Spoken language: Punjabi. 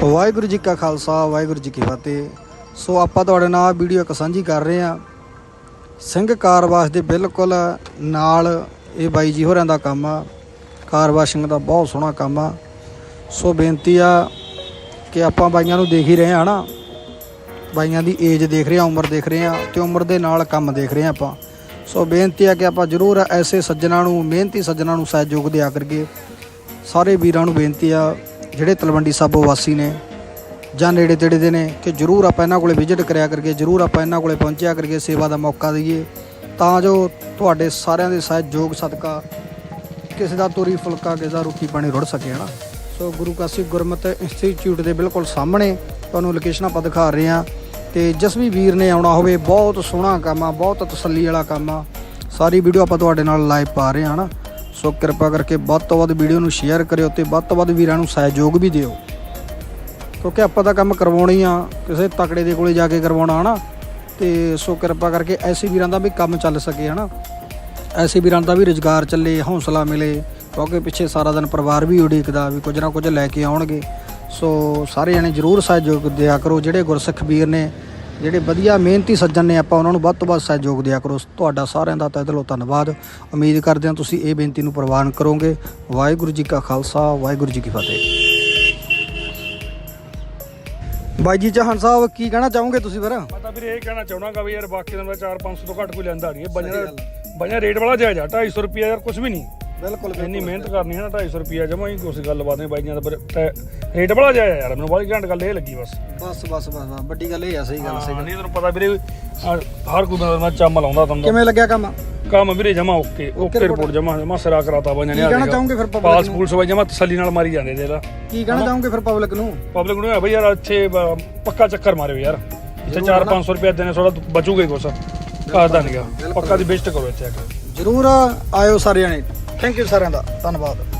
ਵਾਹਿਗੁਰੂ ਜੀ ਕਾ ਖਾਲਸਾ, ਵਾਹਿਗੁਰੂ ਜੀ ਕੀ ਫਤਿਹ। ਸੋ ਆਪਾਂ ਤੁਹਾਡੇ ਨਾਲ ਵੀਡੀਓ ਇੱਕ ਸਾਂਝੀ ਕਰ ਰਹੇ ਹਾਂ। ਸਿੰਘ ਕਾਰਵਾਸ ਦੇ ਬਿਲਕੁਲ ਨਾਲ ਇਹ ਬਾਈ ਜੀ ਹੋਰਾਂ ਦਾ ਕੰਮ ਆ। ਕਾਰਵਾਸ਼ਿੰਗ ਦਾ ਬਹੁਤ ਸੋਹਣਾ ਕੰਮ ਆ। ਸੋ ਬੇਨਤੀ ਆ ਕਿ ਆਪਾਂ ਬਾਈਆਂ ਨੂੰ ਦੇਖ ਹੀ ਰਹੇ ਹਾਂ ਨਾ ਬਾਈਆਂ ਦੀ ਏਜ ਦੇਖ ਰਹੇ ਹਾਂ, ਉਮਰ ਦੇਖ ਰਹੇ ਹਾਂ ਤੇ ਉਮਰ ਦੇ ਨਾਲ ਕੰਮ ਦੇਖ ਰਹੇ ਹਾਂ ਆਪਾਂ। ਸੋ ਬੇਨਤੀ ਆ ਕਿ ਆਪਾਂ ਜ਼ਰੂਰ ਐਸੇ ਸੱਜਣਾ ਨੂੰ, ਮਿਹਨਤੀ ਸੱਜਣਾ ਨੂੰ ਸਹਿਯੋਗ ਦਿਆ ਕਰੀਏ। ਸਾਰੇ ਵੀਰਾਂ ਨੂੰ ਬੇਨਤੀ ਆ ਜਿਹੜੇ ਤਲਵੰਡੀ ਸਾਬੋ ਵਾਸੀ ਨੇ ਜਾਂ ਨੇੜੇ ਤੇੜੇ ਦੇ ਨੇ ਕਿ ਜਰੂਰ ਆਪਾਂ ਇਹਨਾਂ ਕੋਲੇ ਵਿਜ਼ਿਟ ਕਰਿਆ ਕਰੀਏ, ਜਰੂਰ ਆਪਾਂ ਇਹਨਾਂ ਕੋਲੇ ਪਹੁੰਚਿਆ ਕਰੀਏ, ਸੇਵਾ ਦਾ ਮੌਕਾ ਦਈਏ, ਤਾਂ ਜੋ ਤੁਹਾਡੇ ਸਾਰਿਆਂ ਦੇ ਸਹਿਯੋਗ ਸਦਕਾ ਕਿਸੇ ਦਾ ਤੋਰੀ ਫੁਲਕਾ, ਕਿਸੇ ਦਾ ਰੋਟੀ ਪਾਣੀ ਰੁੜ ਸਕੇ, ਹਨਾ? ਸੋ ਗੁਰੂ ਕਾਸ਼ੀ ਗੁਰਮਤਿ ਇੰਸਟੀਚਿਊਟ ਦੇ ਬਿਲਕੁਲ ਸਾਹਮਣੇ ਤੁਹਾਨੂੰ ਲੋਕੇਸ਼ਨ ਆਪਾਂ ਦਿਖਾ ਰਹੇ ਹਾਂ ਤੇ ਜਿਸ ਵੀ ਵੀਰ ਨੇ ਆਉਣਾ ਹੋਵੇ, ਬਹੁਤ ਸੋਹਣਾ ਕੰਮ ਆ, ਬਹੁਤ ਤਸੱਲੀ ਵਾਲਾ ਕੰਮ ਆ। ਸਾਰੀ ਵੀਡੀਓ ਆਪਾਂ ਤੁਹਾਡੇ ਨਾਲ ਲਾਈਵ ਪਾ ਰਹੇ ਹਾਂ, ਹਨਾ? ਸੋ ਕਿਰਪਾ ਕਰਕੇ ਵੱਧ ਤੋਂ ਵੱਧ ਵੀਡੀਓ ਨੂੰ ਸ਼ੇਅਰ ਕਰਿਓ ਤੇ ਵੱਧ ਤੋਂ ਵੱਧ ਵੀਰਾਂ ਨੂੰ ਸਹਿਯੋਗ ਵੀ ਦਿਓ। ਕਿਉਂਕਿ ਆਪਾਂ ਤਾਂ ਕੰਮ ਕਰਵਾਉਣਾ ਆ, ਕਿਸੇ ਤਕੜੇ ਦੇ ਕੋਲੇ ਜਾ ਕੇ ਕਰਵਾਉਣਾ, ਹਨਾ? ਤੇ ਸੋ ਕਿਰਪਾ ਕਰਕੇ ਐਸੇ ਵੀਰਾਂ ਦਾ ਵੀ ਕੰਮ ਚੱਲ ਸਕੇ, ਹਨਾ? ਐਸੇ ਵੀਰਾਂ ਦਾ ਵੀ ਰੁਜ਼ਗਾਰ ਚੱਲੇ, ਹੌਸਲਾ ਮਿਲੇ, ਕਿਉਂਕਿ ਪਿੱਛੇ ਸਾਰਾ ਦਿਨ ਪਰਿਵਾਰ ਵੀ ਉਡੀਕਦਾ ਵੀ ਕੁਝ ਨਾ ਕੁਝ ਲੈ ਕੇ ਆਉਣਗੇ। ਸੋ ਸਾਰੇ ਜਣੇ ਜਰੂਰ ਸਹਿਯੋਗ ਦਿਆ ਕਰੋ, ਜਿਹੜੇ ਗੁਰਸਿੱਖ ਵੀਰ ਨੇ ਜਿਹੜੇ ਵਧੀਆ ਮਿਹਨਤੀ ਸੱਜਣ ਨੇ ਆਪਾਂ ਉਹਨਾਂ ਨੂੰ ਵੱਧ ਤੋਂ ਵੱਧ ਸਹਿਯੋਗ ਦਿਆ ਕਰੋ। ਤੁਹਾਡਾ ਸਾਰਿਆਂ ਦਾ ਤਹਿ ਦਿਲੋਂ ਧੰਨਵਾਦ। ਉਮੀਦ ਕਰਦੇ ਹਾਂ ਤੁਸੀਂ ਇਹ ਬੇਨਤੀ ਨੂੰ ਪ੍ਰਵਾਨ ਕਰੋਗੇ। ਵਾਹਿਗੁਰੂ ਜੀ ਕਾ ਖਾਲਸਾ ਵਾਹਿਗੁਰੂ ਜੀ ਕੀ ਫਤਿਹ। ਬਾਈ ਜੀ ਚਾਹਨ ਸਾਹਿਬ ਕੀ ਕਹਿਣਾ ਚਾਹੋਗੇ ਤੁਸੀਂ ਫਿਰ? ਮੈਂ ਤਾਂ ਵੀਰੇ ਇਹ ਕਹਿਣਾ ਚਾਹਣਾਗਾ ਵੀ ਯਾਰ ਬਾਕੀ ਦਿਨ 4-500 ਤੋਂ ਘੱਟ ਕੋਈ ਲੈਂਦਾ ਨਹੀਂ। ਬਈਆਂ ਬਈਆਂ ਰੇਟ ਵਾਲਾ ਜਾਇਜ਼ ਆ 250 ਰੁਪਿਆ ਯਾਰ ਕੁਝ ਵੀ ਨਹੀਂ। ਬਿਲਕੁਲ ਇੰਨੀ ਮਿਹਨਤ ਕਰਨੀ ਹੈ ਨਾ 250 ਰੁਪਿਆ ਜਮਾ ਹੀ ਕੁਛ ਗੱਲਬਾਤ ਨਹੀਂ ਬਾਈਆਂ ਦਾ ਪਰ ਰੇਟ ਵਾਲਾ ਜਾਇਜ਼ ਆ ਯਾਰ ਮੈਨੂੰ ਬਾਲੀ ਘੰਟ ਗੱਲ ਇਹ ਲੱਗੀ ਬਸ। ਬਸ ਬਸ ਬਸ ਬਸ, ਵੱਡੀ ਗੱਲ ਇਹ ਆ ਸਹੀ ਗੱਲ ਸਹੀ ਹਾਂ, ਨਹੀਂ ਤੈਨੂੰ ਪਤਾ ਵੀਰੇ ਹਰ ਕੋਈ ਬੰਦਾ ਮੈਂ ਚੰਮ ਲਾਉਂਦਾ ਤੁਹਾਨੂੰ ਕਿਵੇਂ ਲੱਗਿਆ ਕੰਮ? ਕੰਮ ਵੀਰੇ ਜਮਾ ਓਕੇ ਓਕੇ ਰਿਪੋਰਟ ਜਮਾ ਜਮਾ ਸਿਰਾ ਕਰਾਤਾ ਬਾਈਆਂ ਕੀ ਨੇ ਕਹਿਣਾ ਚਾਹੋਗੇ ਫਿਰ ਪਬਲਿਕ ਪਾਸ ਨੂੰ? ਪੁਲਿਸ ਬਾਈ ਜਮਾ ਤਸੱਲੀ ਨਾਲ ਮਾਰੀ ਜਾਂਦੇ ਦੇ ਲਾ ਕੀ ਕਹਿਣਾ ਚਾਹੋਗੇ ਫਿਰ ਪਬਲਿਕ ਨੂੰ? ਪਬਲਿਕ ਨੂੰ ਹੈ ਬਈ ਯਾਰ ਇੱਥੇ ਬ- ਪੱਕਾ ਚੱਕਰ ਮਾਰਿਓ ਯਾਰ। ਇੱਥੇ 4-500 ਰੁਪਏ ਦੇਣੇ ਥੋੜਾ ਬਚੂਗਾ ਹੀ ਕੁਛ। ਘਰ ਨਹੀਂਗਾ ਪੱਕਾ ਦੀ ਬੇਸਟ ਕਰੋ ਇੱਥੇ ਆ ਕੇ। ਜਰੂਰ ਆਇਓ ਸਾਰੇ ਜਣੇ ਥੈਂਕ ਯੂ ਸਾਰਿਆਂ ਦਾ। ਧੰਨਵਾਦ।